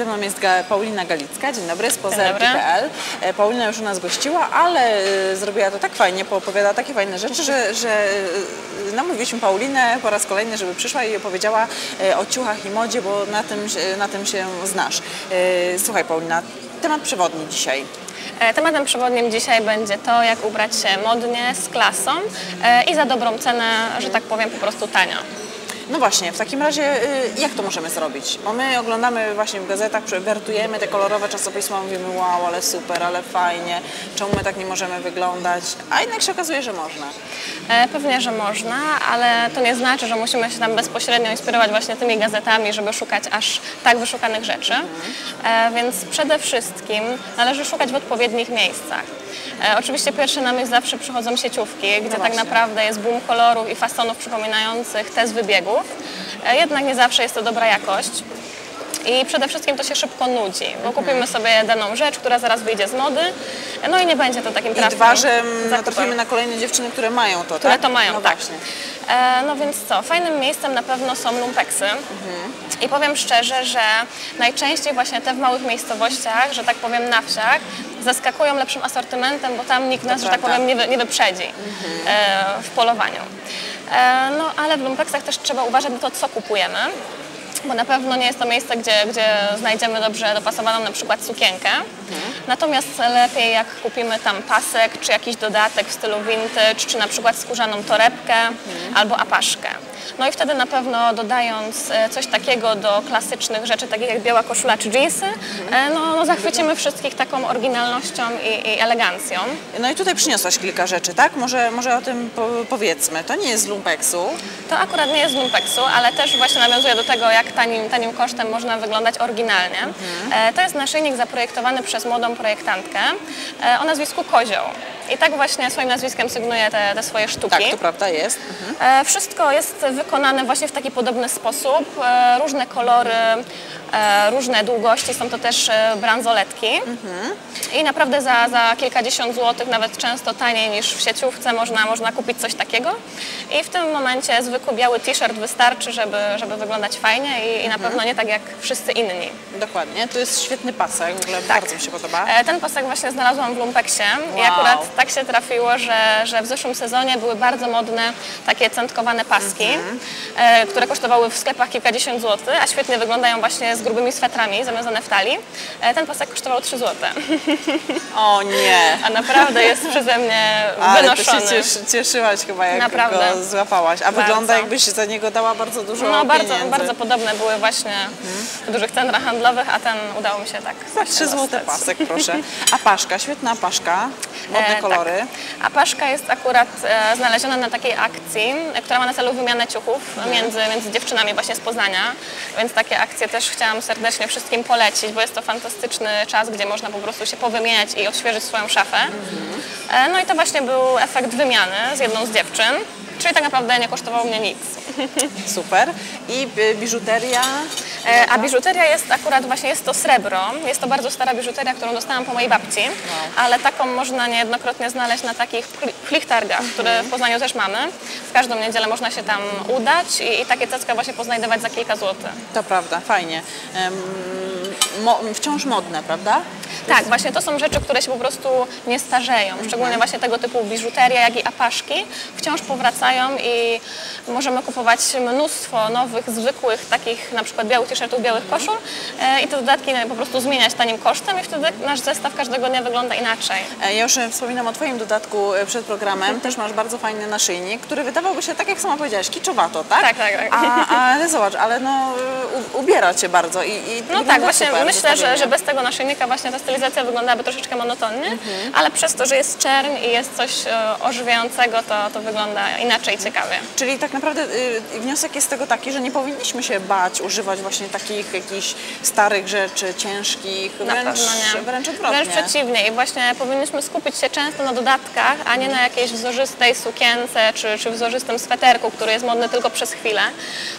Ze mną jest Paulina Galicka, dzień dobry, z pozerki.pl. E, Paulina już u nas gościła, ale e, zrobiła to tak fajnie, poopowiada takie fajne rzeczy, że, że e, namówiliśmy Paulinę po raz kolejny, żeby przyszła i opowiedziała o ciuchach i modzie, bo na tym, się- na tym się znasz. Słuchaj Paulina, temat przewodni dzisiaj. Tematem przewodnim dzisiaj będzie to, jak ubrać się modnie, z klasą i za dobrą cenę, że tak powiem, po prostu tanio. No właśnie, w takim razie y, jak to możemy zrobić? Bo my oglądamy właśnie w gazetach, wertujemy te kolorowe czasopisma, mówimy wow, ale super, ale fajnie, czemu my tak nie możemy wyglądać? A jednak się okazuje, że można. E, Pewnie, że można, ale to nie znaczy, że musimy się tam bezpośrednio inspirować właśnie tymi gazetami, żeby szukać aż tak wyszukanych rzeczy. E, Więc przede wszystkim należy szukać w odpowiednich miejscach. E, Oczywiście pierwsze na myśl zawsze przychodzą sieciówki, gdzie tak naprawdę jest boom kolorów i fasonów przypominających te z wybiegów. E, Jednak nie zawsze jest to dobra jakość. I przede wszystkim to się szybko nudzi, bo Mhm. kupimy sobie daną rzecz, która zaraz wyjdzie z mody, no i nie będzie to takim I trafnym dwa, że zakupem. natrafimy na kolejne dziewczyny, które mają to, które tak? to mają, no tak. Właśnie. E, no więc co, fajnym miejscem na pewno są lumpeksy. I powiem szczerze, że najczęściej właśnie te w małych miejscowościach, że tak powiem na wsiach, zaskakują lepszym asortymentem, bo tam nikt nas, że tak prawda. powiem, nie, wy, nie wyprzedzi e, w polowaniu. E, no ale w lumpeksach też trzeba uważać na to, co kupujemy. Bo na pewno nie jest to miejsce, gdzie, gdzie znajdziemy dobrze dopasowaną na przykład sukienkę. Natomiast lepiej jak kupimy tam pasek, czy jakiś dodatek w stylu vintage, czy na przykład skórzaną torebkę albo apaszkę. No i wtedy na pewno dodając e, coś takiego do klasycznych rzeczy, takich jak biała koszula czy jeansy, e, no, no zachwycimy wszystkich taką oryginalnością i, i elegancją. No i tutaj przyniosłaś kilka rzeczy, tak? Może, może o tym po, powiedzmy. To nie jest z lumpeksu. To akurat nie jest z lumpeksu, ale też właśnie nawiązuje do tego, jak tanim, tanim kosztem można wyglądać oryginalnie. E, to jest naszyjnik zaprojektowany przez młodą projektantkę o nazwisku Kozioł. I tak właśnie swoim nazwiskiem sygnuje te, te swoje sztuki. Tak, to prawda jest. Mhm. E, Wszystko jest wykonane właśnie w taki podobny sposób. E, Różne kolory, e, różne długości, są to też bransoletki. I naprawdę za, za kilkadziesiąt złotych, nawet często taniej niż w sieciówce, można, można kupić coś takiego. I w tym momencie zwykły biały t-shirt wystarczy, żeby, żeby wyglądać fajnie i, i na pewno nie tak jak wszyscy inni. Dokładnie. To jest świetny pasek, w ogóle Tak. bardzo mi się podoba. Ten pasek właśnie znalazłam w Lumpeksie i Wow. akurat tak się trafiło, że, że w zeszłym sezonie były bardzo modne takie centkowane paski, e, które kosztowały w sklepach kilkadziesiąt złotych, a świetnie wyglądają właśnie z grubymi swetrami zawiązane w talii. E, Ten pasek kosztował 3 złote, O nie! a naprawdę jest przeze mnie Ale wynoszony. się cieszy, cieszyłaś chyba, jak Naprawdę. go złapałaś. A Bardzo. wygląda jakbyś za niego dała bardzo dużo No bardzo, pieniędzy. bardzo podobne były właśnie w dużych centrach handlowych, a ten udało mi się tak Za właśnie 3 złote pasek, proszę. A paszka, świetna paszka, E, kolory. Tak. A paszka jest akurat e, znaleziona na takiej akcji, która ma na celu wymianę ciuchów między, między dziewczynami właśnie z Poznania, więc takie akcje też chciałam serdecznie wszystkim polecić, bo jest to fantastyczny czas, gdzie można po prostu się powymieniać i odświeżyć swoją szafę. E, no i to właśnie był efekt wymiany z jedną z dziewczyn, czyli tak naprawdę nie kosztowało mnie nic. Super. I biżuteria. E, A biżuteria jest akurat właśnie, jest to srebro. Jest to bardzo stara biżuteria, którą dostałam po mojej babci, ale taką można niejednokrotnie znaleźć na takich plichtargach, które w Poznaniu też mamy. W każdą niedzielę można się tam udać i, i takie cacka właśnie poznajdować za kilka złotych. To prawda, fajnie. Em, mo, wciąż modne, prawda? Tak, właśnie to są rzeczy, które się po prostu nie starzeją. Szczególnie właśnie tego typu biżuteria, jak i apaszki wciąż powracają i możemy kupować mnóstwo nowych, zwykłych, takich na przykład białych t-shirtów, białych koszul e, i te dodatki po prostu zmieniać tanim kosztem i wtedy nasz zestaw każdego dnia wygląda inaczej. E, Ja już e, wspominam o Twoim dodatku przed programem. Też masz bardzo fajny naszyjnik, który wydawałby się, tak jak sama powiedziałaś, kiczowato, tak? Tak, tak, tak. A, ale zobacz, ale no, ubiera Cię bardzo i, i No tak, właśnie myślę, że, że bez tego naszyjnika właśnie ta stylizacja wyglądałaby troszeczkę monotonnie, ale przez to, że jest czerń i jest coś e, ożywiającego, to, to wygląda inaczej ciekawie. Czyli tak naprawdę y, wniosek jest z tego taki, że nie powinniśmy się bać używać właśnie takich jakichś starych rzeczy, ciężkich, Na wręcz, pewno nie. wręcz odwrotnie. Wręcz przeciwnie i właśnie powinniśmy skupić się często na dodatkach, a nie na jakiejś wzorzystej sukience czy, czy wzorzystym sweterku, który jest modny tylko przez chwilę.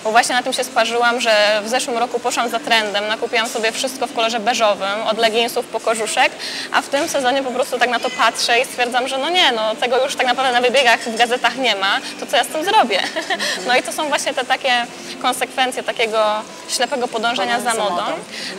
Bo właśnie na tym się sparzyłam, że w zeszłym roku poszłam za trendem, nakupiłam sobie wszystko w kolorze beżowym, od leginsów po kożuszek, a w tym sezonie po prostu tak na to patrzę i stwierdzam, że no nie, no tego już tak naprawdę na wybiegach w gazetach nie ma, to co ja z tym zrobię? No i to są właśnie te takie konsekwencje takiego ślepego podążania za modą,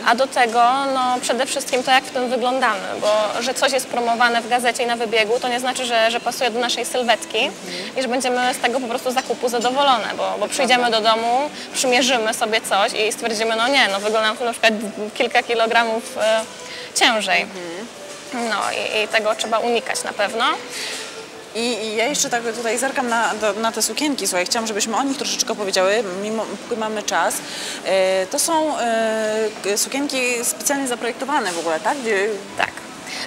a do tego no przede wszystkim to jak w tym wyglądamy, bo że coś jest promowane w gazecie i na wybiegu, to nie znaczy, że, że pasuje do naszej sylwetki i że będziemy z tego po prostu zakupu zadowolone, bo, bo przyjdziemy do domu, przymierzymy sobie coś i stwierdzimy, no nie, no wyglądam tu na przykład kilka kilogramów ciężej. No i, i tego trzeba unikać na pewno. I, I ja jeszcze tak tutaj zerkam na, do, na te sukienki, słuchaj, chciałam, żebyśmy o nich troszeczkę opowiedziały, mimo, póki mamy czas. E, to są e, sukienki specjalnie zaprojektowane w ogóle, tak? Gdzie, Tak.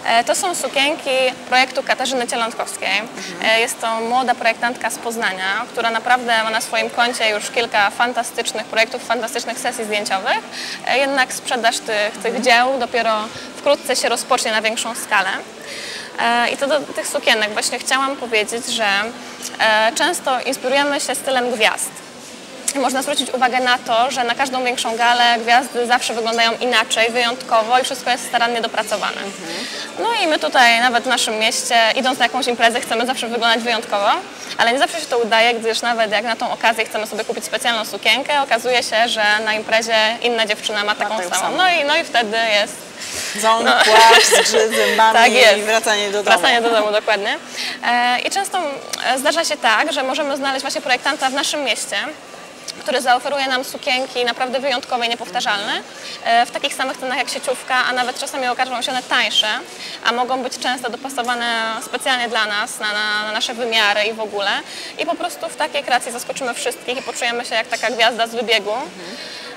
E, To są sukienki projektu Katarzyny Cielątkowskiej. E, Jest to młoda projektantka z Poznania, która naprawdę ma na swoim koncie już kilka fantastycznych projektów, fantastycznych sesji zdjęciowych. E, Jednak sprzedaż tych, tych dzieł dopiero wkrótce się rozpocznie na większą skalę. I to do tych sukienek właśnie chciałam powiedzieć, że często inspirujemy się stylem gwiazd. Można zwrócić uwagę na to, że na każdą większą galę gwiazdy zawsze wyglądają inaczej, wyjątkowo i wszystko jest starannie dopracowane. No i my tutaj nawet w naszym mieście, idąc na jakąś imprezę, chcemy zawsze wyglądać wyjątkowo, ale nie zawsze się to udaje, gdyż nawet jak na tą okazję chcemy sobie kupić specjalną sukienkę, okazuje się, że na imprezie inna dziewczyna ma taką samą. samą. No i, no i wtedy jest ząb, płacz, z grzy- zębami Tak jest. i wracanie do domu. Wracanie do domu, dokładnie. E, I często e, zdarza się tak, że możemy znaleźć właśnie projektanta w naszym mieście, który zaoferuje nam sukienki naprawdę wyjątkowe i niepowtarzalne, e, w takich samych cenach jak sieciówka, a nawet czasami okażą się one tańsze, a mogą być często dopasowane specjalnie dla nas, na, na, na nasze wymiary i w ogóle. I po prostu w takiej kreacji zaskoczymy wszystkich i poczujemy się jak taka gwiazda z wybiegu.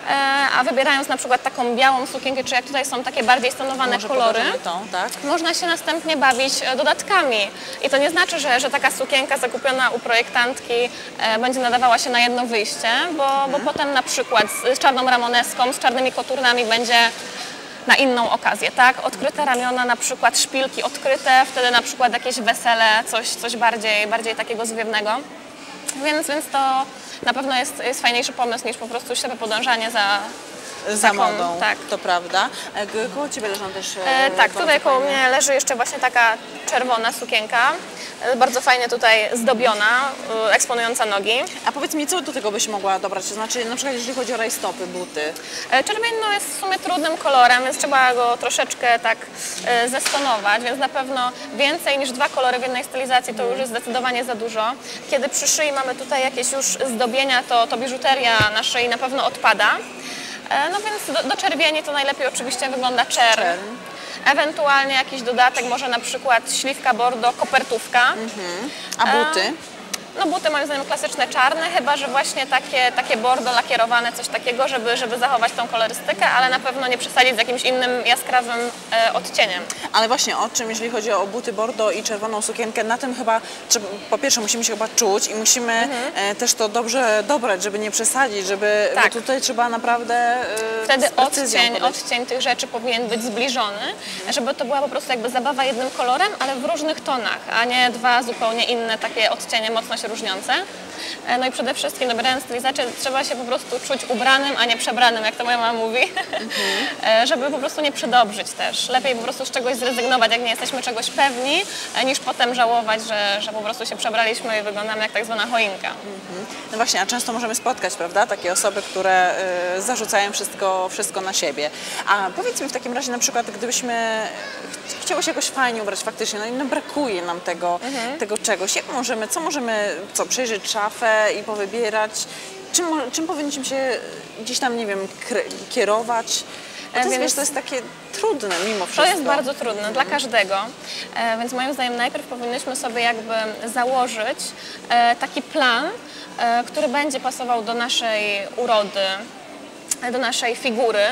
E, A wybierając na przykład taką białą sukienkę, czy jak tutaj są takie bardziej stonowane Może kolory, tą, tak? można się następnie bawić e, dodatkami. I to nie znaczy, że, że taka sukienka zakupiona u projektantki e, będzie nadawała się na jedno wyjście, bo, bo potem na przykład z, z czarną ramoneską, z czarnymi koturnami będzie na inną okazję, tak? Odkryte ramiona, na przykład szpilki odkryte, wtedy na przykład jakieś wesele, coś, coś bardziej, bardziej takiego zwiewnego. Więc, więc to na pewno jest, jest fajniejszy pomysł niż po prostu ślepe podążanie za, Za taką- modą, tak. to prawda. E, Koło Ciebie leżą też e, E, tak, tutaj koło fajne. mnie leży jeszcze właśnie taka czerwona sukienka, e, bardzo fajnie tutaj zdobiona, eksponująca nogi. A powiedz mi, co do tego byś mogła dobrać? To znaczy, na przykład jeżeli chodzi o rajstopy, buty. E, Czerwienno jest w sumie trudnym kolorem, więc trzeba go troszeczkę tak zestonować, więc na pewno więcej niż dwa kolory w jednej stylizacji to już jest zdecydowanie za dużo. Kiedy przy szyi mamy tutaj jakieś już zdobienia, to, to biżuteria na szyi na pewno odpada. E, No więc do, do czerwieni to najlepiej oczywiście wygląda. Czerń. Ewentualnie jakiś dodatek, może na przykład śliwka bordo, kopertówka. A buty? No buty moim zdaniem klasyczne czarne, chyba że właśnie takie, takie bordo lakierowane, coś takiego, żeby, żeby zachować tą kolorystykę, ale na pewno nie przesadzić z jakimś innym jaskrawym e, odcieniem. Ale właśnie o czym, jeżeli chodzi o buty bordo i czerwoną sukienkę, na tym chyba, trzeba, po pierwsze musimy się chyba czuć i musimy e, też to dobrze dobrać, żeby nie przesadzić, żeby, Mhm. Tak. tutaj trzeba naprawdę e, Wtedy odcień, podejść. odcień tych rzeczy powinien być zbliżony, żeby to była po prostu jakby zabawa jednym kolorem, ale w różnych tonach, a nie dwa zupełnie inne takie odcienie mocno się różniące. E, No i przede wszystkim dobierając stylizację trzeba się po prostu czuć ubranym, a nie przebranym, jak to moja mama mówi, E, żeby po prostu nie przedobrzyć też. Lepiej po prostu z czegoś zrezygnować, jak nie jesteśmy czegoś pewni, e, niż potem żałować, że, że po prostu się przebraliśmy i wyglądamy jak tak zwana choinka. No właśnie, a często możemy spotkać, prawda, takie osoby, które y, zarzucają wszystko, wszystko na siebie. A powiedz mi w takim razie na przykład, gdybyśmy ch- chciały się jakoś fajnie ubrać faktycznie, no i no brakuje nam tego, Mhm. tego czegoś. Jak możemy, co możemy, co, przejrzeć szafę i powybierać? Czym, czym powinniśmy się gdzieś tam, nie wiem, kierować? Bo to, jest, wiesz, to jest takie trudne mimo wszystko. To jest bardzo trudne dla każdego, e, więc moim zdaniem najpierw powinniśmy sobie jakby założyć e, taki plan, e, który będzie pasował do naszej urody, do naszej figury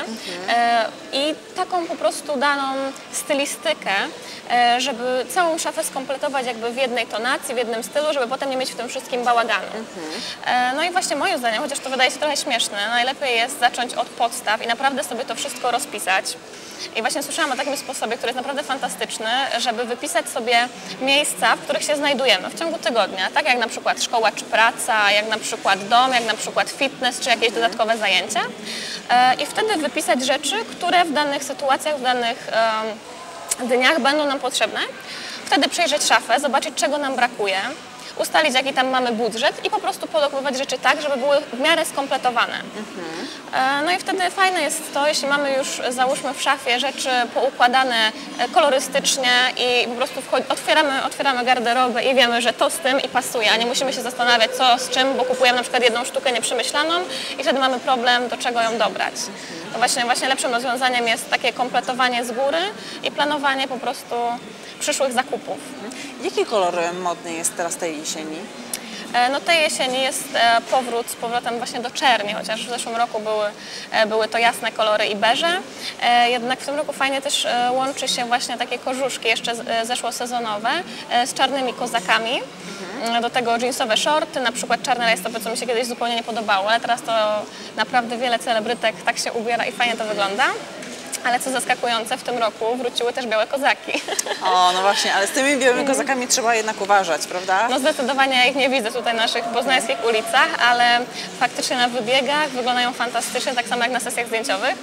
e, i taką po prostu daną stylistykę, żeby całą szafę skompletować jakby w jednej tonacji, w jednym stylu, żeby potem nie mieć w tym wszystkim bałaganu. E, No i właśnie moim zdaniem, chociaż to wydaje się trochę śmieszne, najlepiej jest zacząć od podstaw i naprawdę sobie to wszystko rozpisać. I właśnie słyszałam o takim sposobie, który jest naprawdę fantastyczny, żeby wypisać sobie miejsca, w których się znajdujemy w ciągu tygodnia, tak jak na przykład szkoła czy praca, jak na przykład dom, jak na przykład fitness czy jakieś dodatkowe zajęcia. E, I wtedy wypisać rzeczy, które w danych sytuacjach, w danych dniach będą nam potrzebne. Wtedy przejrzeć szafę, zobaczyć czego nam brakuje, ustalić jaki tam mamy budżet i po prostu podokonywać rzeczy tak, żeby były w miarę skompletowane. E, No i wtedy fajne jest to, jeśli mamy już załóżmy w szafie rzeczy poukładane e, kolorystycznie i po prostu otwieramy, otwieramy garderobę i wiemy, że to z tym i pasuje, a nie musimy się zastanawiać co z czym, bo kupujemy na przykład jedną sztukę nieprzemyślaną i wtedy mamy problem, do czego ją dobrać. To właśnie, właśnie lepszym rozwiązaniem jest takie kompletowanie z góry i planowanie po prostu przyszłych zakupów. Jaki kolor e, modny jest teraz tej jesieni? E, No tej jesieni jest e, powrót z powrotem właśnie do czerni, chociaż w zeszłym roku były, były to jasne kolory i beże. Jednak w tym roku fajnie też łączy się właśnie takie korzuszki jeszcze zeszłosezonowe z czarnymi kozakami. Do tego jeansowe shorty, na przykład czarne rajstopy, co mi się kiedyś zupełnie nie podobało, ale teraz to naprawdę wiele celebrytek tak się ubiera i fajnie to wygląda. Ale co zaskakujące, w tym roku wróciły też białe kozaki. O, no właśnie, ale z tymi białymi kozakami trzeba jednak uważać, prawda? No zdecydowanie ja ich nie widzę tutaj na naszych poznańskich ulicach, ale faktycznie na wybiegach wyglądają fantastycznie, tak samo jak na sesjach zdjęciowych.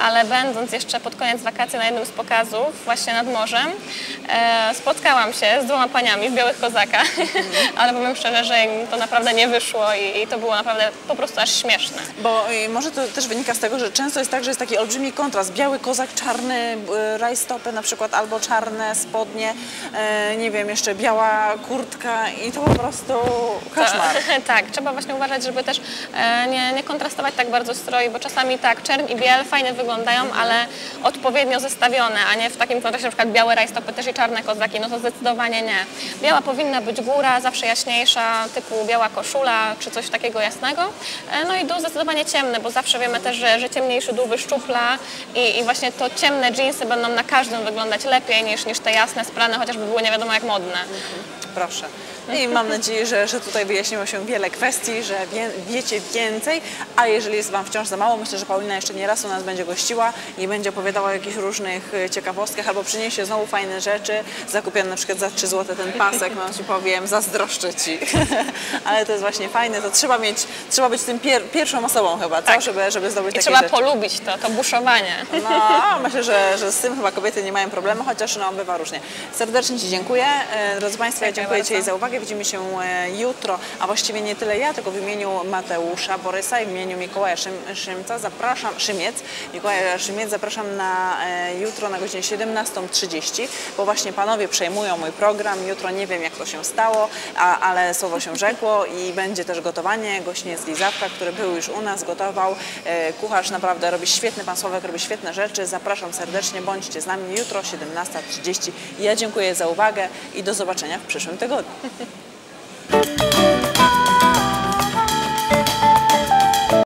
Ale będąc jeszcze pod koniec wakacji na jednym z pokazów, właśnie nad morzem, e, spotkałam się z dwoma paniami w białych kozakach, ale powiem szczerze, że im to naprawdę nie wyszło i, i to było naprawdę po prostu aż śmieszne. Bo może to też wynika z tego, że często jest tak, że jest taki olbrzymi kontrast. Biały kozak, czarny y, rajstopy na przykład, albo czarne spodnie, e, nie wiem, jeszcze biała kurtka i to po prostu koszmar. Tak, trzeba właśnie uważać, żeby też e, nie, nie kontrastować tak bardzo stroi, bo czasami tak, czern i biel fajnie wyglądają, ale odpowiednio zestawione, a nie w takim kontraście, na przykład białe rajstopy też i czarne kozaki, no to zdecydowanie nie. Biała powinna być góra, zawsze jaśniejsza, typu biała koszula czy coś takiego jasnego, e, no i dół zdecydowanie ciemny, bo zawsze wiemy też, że, że ciemniejszy dół wyszczupla i, i właśnie to ciemne dżinsy będą na każdym wyglądać lepiej niż, niż te jasne, sprane, chociażby były nie wiadomo jak modne. Proszę. I mam nadzieję, że, że tutaj wyjaśniło się wiele kwestii, że wie, wiecie więcej, a jeżeli jest Wam wciąż za mało, myślę, że Paulina jeszcze nie raz u nas będzie gościła i będzie opowiadała o jakichś różnych e, ciekawostkach albo przyniesie znowu fajne rzeczy, zakupione na przykład za 3 zł ten pasek, no Ci powiem, zazdroszczę Ci. Ale to jest właśnie fajne, to trzeba mieć, trzeba być tym pier, pierwszą osobą chyba, co? Tak. Żeby, żeby zdobyć I takie trzeba rzeczy. polubić to, to buszowanie. No, myślę, że, że z tym chyba kobiety nie mają problemu, chociaż no, bywa różnie. Serdecznie Ci dziękuję. E, Drodzy Państwo, ja Dziękuję Ci za uwagę. Widzimy się e, jutro, a właściwie nie tyle ja, tylko w imieniu Mateusza Borysa i w imieniu Mikołaja Szym, Szymca zapraszam, Szymiec, Mikołaja Szymiec zapraszam na e, jutro na godzinę 17.30, bo właśnie panowie przejmują mój program. Jutro nie wiem, jak to się stało, a, ale słowo się rzekło i będzie też gotowanie. Gościnie z Lizawka, który był już u nas, gotował. E, Kucharz naprawdę robi świetny, pan Sławek robi świetne rzeczy. Zapraszam serdecznie, bądźcie z nami jutro 17.30. Ja dziękuję za uwagę i do zobaczenia w przyszłym tygodniu.